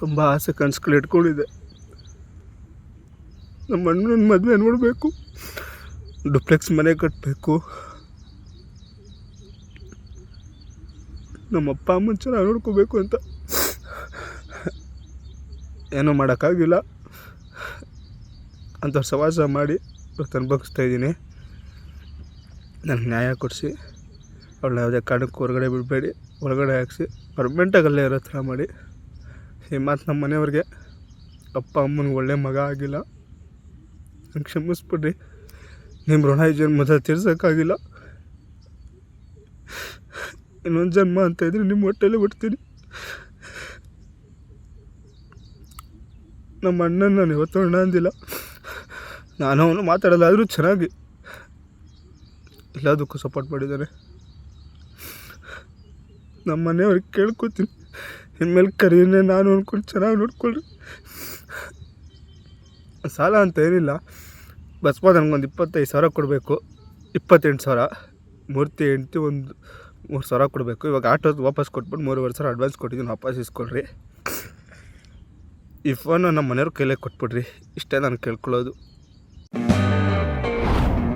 ತುಂಬ ಆಸೆ ಕನಸುಗಳು ಇಟ್ಕೊಂಡಿದ್ದೆ ನಮ್ಮ ಅಣ್ಣನ ಮದುವೆ ನೋಡಬೇಕು, ಡುಪ್ಲೆಕ್ಸ್ ಮನೆ ಕಟ್ಟಬೇಕು ನಮ್ಮ ಅಪ್ಪ ಅಮ್ಮನ ಚೆನ್ನಾಗಿ ನೋಡ್ಕೋಬೇಕು ಅಂತ. ಏನೂ ಮಾಡೋಕ್ಕಾಗಿಲ್ಲ. ಅಂತ ಸವಾಸ ಮಾಡಿ ಇವತ್ತು ಅನುಭವಿಸ್ತಾ ಇದ್ದೀನಿ. ನನಗೆ ನ್ಯಾಯ ಕೊಡಿಸಿ, ಅವಳನ್ನ ಯಾವುದೇ ಕಾರಣಕ್ಕೂ ಹೊರಗಡೆ ಬಿಡಬೇಡಿ. ಹೊರಗಡೆ ಹಾಕಿಸಿ ಪರ್ಮನೆಂಟಾಗಲ್ಲೇ ಇರೋ ಥರ ಮಾಡಿ. ಈ ಮಾತು ನಮ್ಮ ಮನೆಯವ್ರಿಗೆ ಅಪ್ಪ ಅಮ್ಮನಿಗೆ ಒಳ್ಳೆ ಮಗ ಆಗಿಲ್ಲ. ನಂಗೆ ಕ್ಷಮಿಸ್ಬಿಡ್ರಿ. ನಿಮ್ಮ ಋಣ ಜನ್ಮ ಜನ್ಮದಲ್ಲಿ ತೀರ್ಸೋಕ್ಕಾಗಿಲ್ಲ. ಇನ್ನೊಂದು ಜನ್ಮ ಅಂತ ಇದ್ರೆ ನಿಮ್ಮ ಹೊಟ್ಟೆಲ್ಲೇ ಬಿಡ್ತೀನಿ. ನಮ್ಮ ಅಣ್ಣನ ನಾನು ಇವತ್ತು ಅಣ್ಣ ಅಂದಿಲ್ಲ. ನಾನು ಅವನು ಮಾತಾಡಲ್ಲ, ಆದರೂ ಚೆನ್ನಾಗಿ ಎಲ್ಲದಕ್ಕೂ ಸಪೋರ್ಟ್ ಮಾಡಿದ್ದಾರೆ ನಮ್ಮ ಮನೆಯವ್ರಿಗೆ ಕೇಳ್ಕೊತೀನಿ. ಇನ್ಮೇಲೆ ಕರೀನೇ ನಾನು ಅಂದ್ಕೊಂಡು ಚೆನ್ನಾಗಿ ನೋಡ್ಕೊಳ್ರಿ. ಸಾಲ ಅಂತ ಏನಿಲ್ಲ. ಬಸ್ಪ ನನಗೊಂದು ಇಪ್ಪತ್ತೈದು ಸಾವಿರ ಕೊಡಬೇಕು. ಇಪ್ಪತ್ತೆಂಟು ಸಾವಿರ. ಮೂರ್ತಿ ಎಂಟು ಒಂದು ಮೂರು ಸಾವಿರ ಕೊಡಬೇಕು. ಇವಾಗ ಆಟೋ ವಾಪಸ್ ಕೊಟ್ಬಿಟ್ಟು ಮೂರುವರೆ ಸಾವಿರ ಅಡ್ವಾನ್ಸ್ ಕೊಟ್ಟಿದ್ದೀನಿ ವಾಪಸ್ ಇಸ್ಕೊಳ್ರಿ. ಈ ಫೋನ್ ನಮ್ಮ ಮನೆಯವ್ರ ಕೈಲೇ ಕೊಟ್ಬಿಡ್ರಿ. ಇಷ್ಟೇ ನಾನು ಕೇಳ್ಕೊಳ್ಳೋದು.